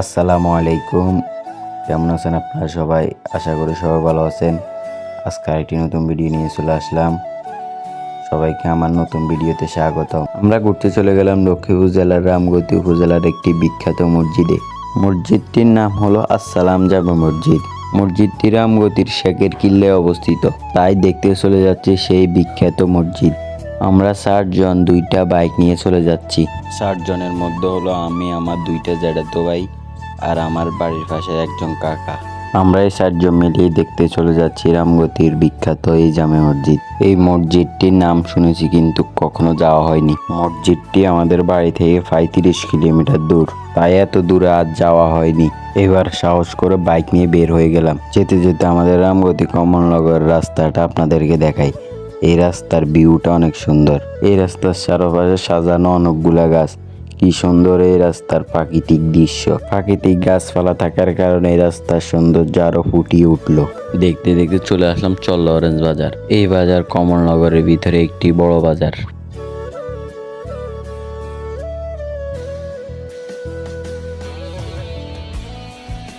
আসসালামু আলাইকুম। কেমন আছেন আপনারা সবাই? আশা করি সবাই ভালো আছেন। আজকে আরেকটি নতুন ভিডিও নিয়ে চলে আসলাম। সবাইকে আমার নতুন ভিডিওতে স্বাগত। আমরা ঘুরতে চলে গেলাম লক্ষ্মীপুর জেলার রামগতি উপজেলার একটি বিখ্যাত মসজিদে। মসজিদটির নাম হলো আসসালাম জামা মসজিদ। মসজিদটি রামগতির শেখের কিল্লায় অবস্থিত। তাই দেখতে চলে যাচ্ছে সেই বিখ্যাত মসজিদ। আমরা ষাটজন দুইটা বাইক নিয়ে চলে যাচ্ছি। ষাট জনের মধ্যে হলো আমি, আমার দুইটা জ্যাঠাতো ভাই। আর আমার বাড়ির পাশে একজন কাকা। আমরা এই ষাটজন মিলিয়ে দেখতে চলে যাচ্ছি রামগতির বিখ্যাত এই জামে মসজিদ। এই মসজিদটির নাম শুনেছি কিন্তু কখনো যাওয়া হয়নি। মসজিদটি আমাদের বাড়ি থেকে পঁয়ত্রিশ কিলোমিটার দূর। তাই এত দূরে আজ যাওয়া হয়নি। এবার সাহস করে বাইক নিয়ে বের হয়ে গেলাম। যেতে যেতে আমাদের রামগতি কমলনগর রাস্তাটা আপনাদেরকে দেখাই। এই রাস্তার ভিউটা অনেক সুন্দর। এই রাস্তার চারপাশে সাজানো অনেকগুলা গাছ। কি সুন্দর এই রাস্তার প্রাকৃতিক দৃশ্য। প্রাকৃতিক গাছপালা থাকার কারণে এই রাস্তার সৌন্দর্য আরও ফুটিয়ে উঠল। দেখতে দেখতে চলে আসলাম চল্লা অরেঞ্জ বাজার। এই বাজার কমলনগরের ভিতরে একটি বড় বাজার।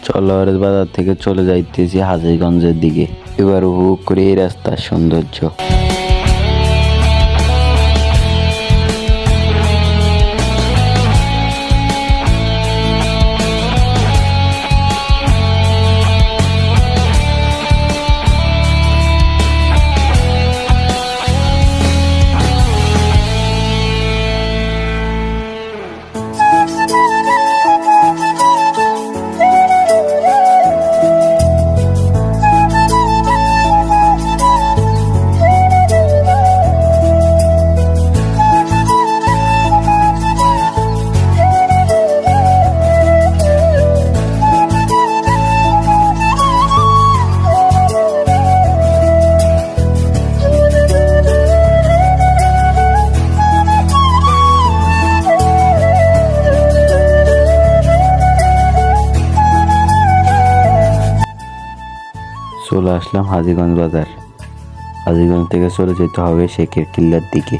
চল্লা বাজার থেকে চলে যাইতেছি হাজিগঞ্জের দিকে। এবার উপভোগ করি এই রাস্তার সৌন্দর্য। চলে আসলাম হাজিগঞ্জ বাজার। হাজিগঞ্জ থেকে চলে যেতে হবে শেখের কিল্লার দিকে।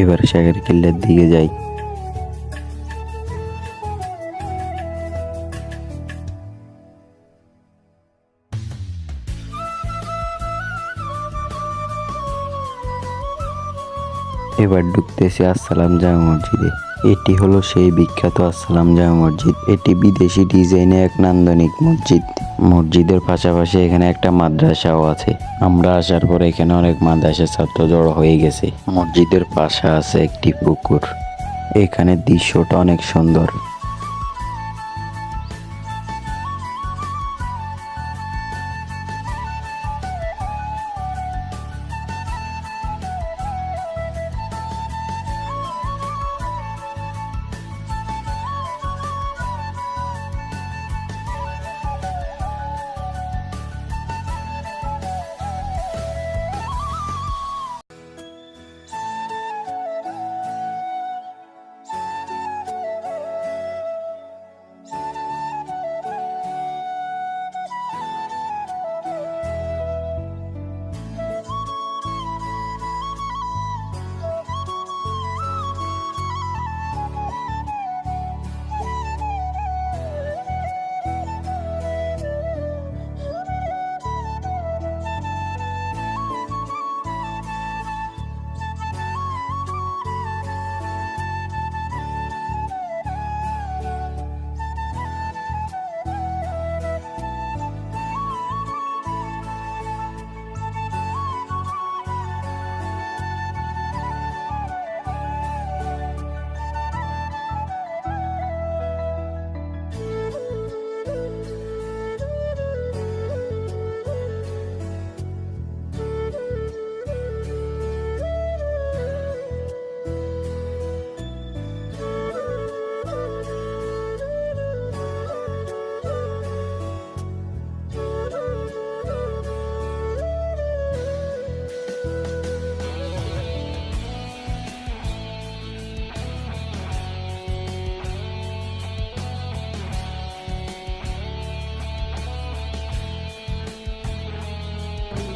এবার শেখের কিল্লার দিকে যাই। এবার ঢুকতেছি আসসালাম জামা মসজিদে। এটি হলো সেই বিখ্যাত আসসালাম জামা মসজিদ। এটি বিদেশি ডিজাইনে এক নান্দনিক মসজিদ। মসজিদের পাশাপাশি এখানে একটা মাদ্রাসাও আছে। আমরা আসার পর এখানে অনেক মাদ্রাসার ছাত্র জড়ো হয়ে গেছে। মসজিদের পাশে আছে একটি পুকুর। এখানে দৃশ্যটা অনেক সুন্দর।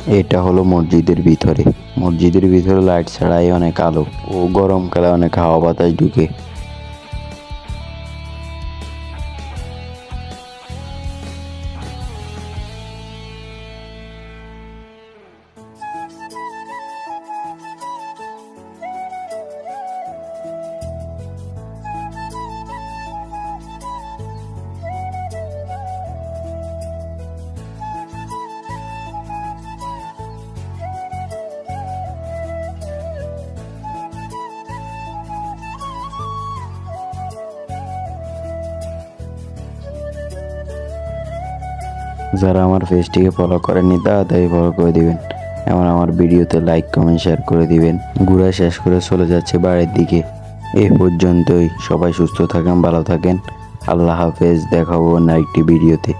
এটা হলো মসজিদের ভিতরে। মসজিদের ভিতরে লাইট ছাড়াই অনেক আলো ও গরমকালে অনেক হাওয়া বাতাস ঢুকে। যারা আমার পেজটিকে ফলো করেননি তাড়াতাড়ি ফলো করে দিবেন। এবং আমার ভিডিওতে লাইক কমেন্ট শেয়ার করে দিবেন। ঘুরা শেষ করে চলে যাচ্ছে বাড়ির দিকে। এ পর্যন্তই। সবাই সুস্থ থাকেন, ভালো থাকেন। আল্লাহ হাফেজ। দেখাবো অন্য একটি ভিডিওতে।